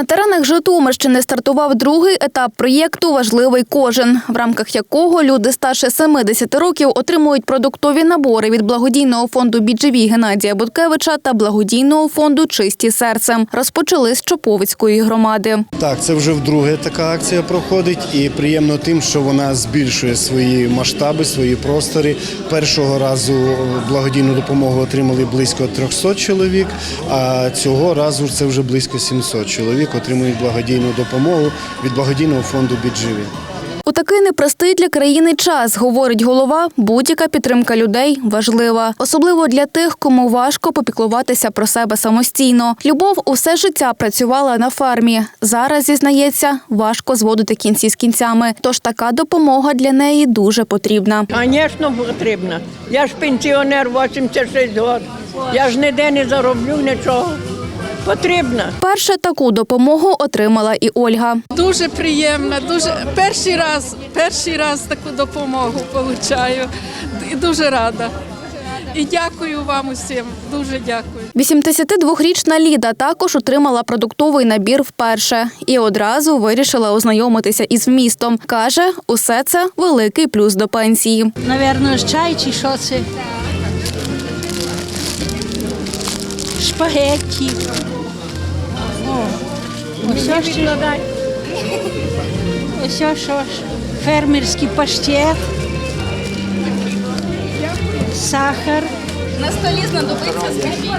На теренах Житомирщини стартував другий етап проєкту Важливий кожен, в рамках якого люди старше 70 років отримують продуктові набори від благодійного фонду «Біджеві» Геннадія Буткевича та благодійного фонду Чисті серцем. Розпочали з Чоповицької громади. Так, це вже вдруге така акція проходить, і приємно тим, що вона збільшує свої масштаби, свої простори. Першого разу благодійну допомогу отримали близько 300 чоловік, а цього разу це вже близько 700 чоловік отримують благодійну допомогу від благодійного фонду «Бідживі». У такий непростий для країни час, говорить голова, будь-яка підтримка людей важлива. Особливо для тих, кому важко попіклуватися про себе самостійно. Любов усе життя працювала на фермі. Зараз, зізнається, важко зводити кінці з кінцями. Тож така допомога для неї дуже потрібна. Звісно, потрібно. Я ж пенсіонер 86 років. Я ж ніде не зароблю нічого. Потрібно. Перше таку допомогу отримала і Ольга. Дуже приємно, дуже перший раз, перший раз таку допомогу получаю. І дуже рада. І дякую вам усім. Дуже дякую. 82-річна Ліда також отримала продуктовий набір вперше і одразу вирішила ознайомитися із вмістом. Каже, усе це великий плюс до пенсії. Наверно, ж чай чи що це? Шпагетті. Ось що. Ось що що. Фермерський паштет. Сахар. На столі знадобиться скажіть.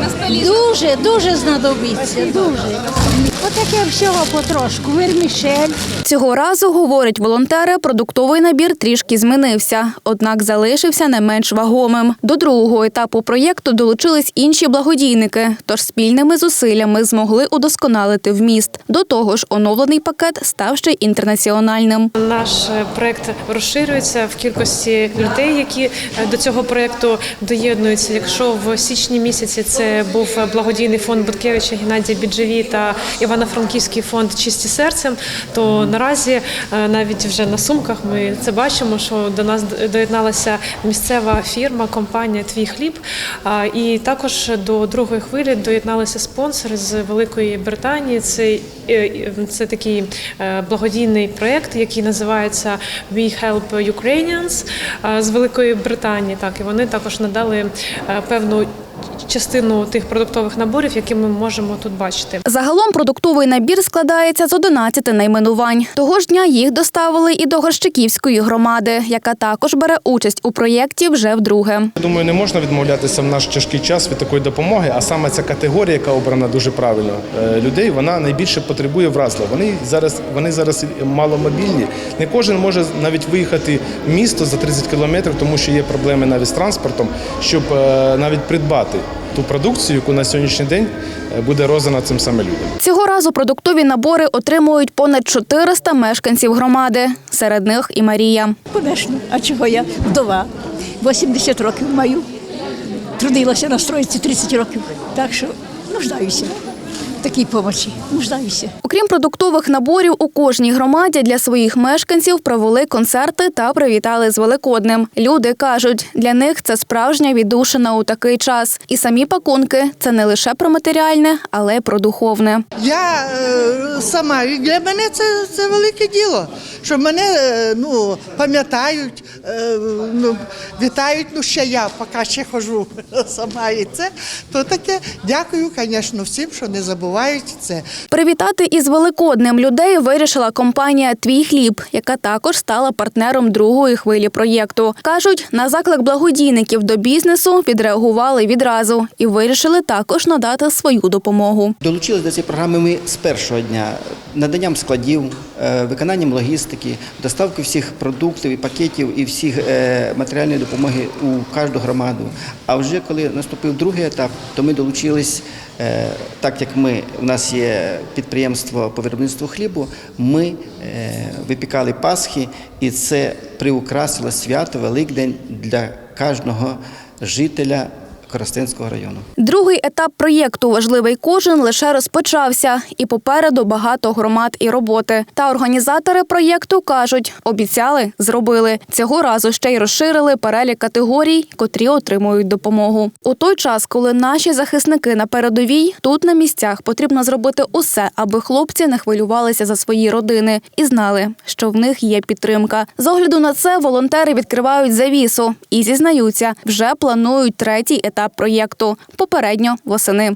На столі Дуже, дуже знадобиться, дуже. Отаке всього потрошку. Вермішель. Цього разу, говорять волонтери, продуктовий набір трішки змінився, однак залишився не менш вагомим. До другого етапу проєкту долучились інші благодійники, тож спільними зусиллями змогли удосконалити вміст. До того ж, оновлений пакет став ще інтернаціональним. Наш е, проект розширюється в кількості людей, які е, до цього проекту доєднуються. Якщо в січні місяці це був благодійний фонд Буткевича Геннадія Біджеві та Івано-Франківський фонд Чисті серцем, то наразі е, навіть вже на сумках ми це бачимо, що до нас доєдналася місцева фірма, компанія Твій хліб. І також до другої хвилі доєдналися спонсори з Великої Британії. Це, е, це такий е, благодійний проєкт, який називається We Help Ukrainians з Великої Британії. Так, і вони також надали певну частину тих продуктових наборів, які ми можемо тут бачити. Загалом продуктовий набір складається з 11 найменувань. Того ж дня їх доставили і до Горщиківської громади, яка також бере участь у проєкті вже вдруге. Думаю, не можна відмовлятися в наш тяжкий час від такої допомоги, а саме ця категорія, яка обрана дуже правильно е, людей, вона найбільше потребує вразливо. Вони зараз вони зараз маломобільні. Не кожен може навіть виїхати в місто за 30 кілометрів, тому що є проблеми навіть з транспортом, щоб е, навіть придбати ту продукцію, яку на сьогоднішній день е, буде роздана цим саме людям. Цього разу продуктові набори отримують понад 400 мешканців громади. Серед них і Марія. Конечно. А чого я вдова? 80 років маю. Трудилася на стройці 30 років. Так що нуждаюся такій помочі. Нуждаюся. Окрім продуктових наборів, у кожній громаді для своїх мешканців провели концерти та привітали з Великоднем. Люди кажуть, для них це справжня віддушина у такий час. І самі пакунки це не лише про матеріальне, але й про духовне. Я е, сама і для мене це, це велике діло, що мене е, ну, пам'ятають, е, ну, вітають, ну ще я поки ще хожу сама і це. То таке дякую, звісно, всім, що не забувають це. Привітати із Великоднем людей вирішила компанія Твій хліб, яка також стала партнером другої хвилі проєкту. Кажуть, на заклик благодійників до бізнесу відреагували відразу і вирішили також надати свою допомогу. Долучились до цієї програми ми з першого дня наданням складів, е, виконанням логістики, доставки всіх продуктів і пакетів і всіх е, матеріальної допомоги у кожну громаду. А вже коли наступив другий етап, то ми долучились, е, так як ми у нас є підприємство по виробництву хлібу, ми е, випікали Пасхи, і це приукрасило свято Великдень для кожного жителя Коростенського району. Другий етап проєкту Важливий кожен лише розпочався, і попереду багато громад і роботи. Та організатори проєкту кажуть, обіцяли, зробили. Цього разу ще й розширили перелік категорій, котрі отримують допомогу. У той час, коли наші захисники на передовій, тут на місцях потрібно зробити усе, аби хлопці не хвилювалися за свої родини і знали, що в них є підтримка. З огляду на це волонтери відкривають завісу і зізнаються, вже планують третій етап проєкту попередньо восени.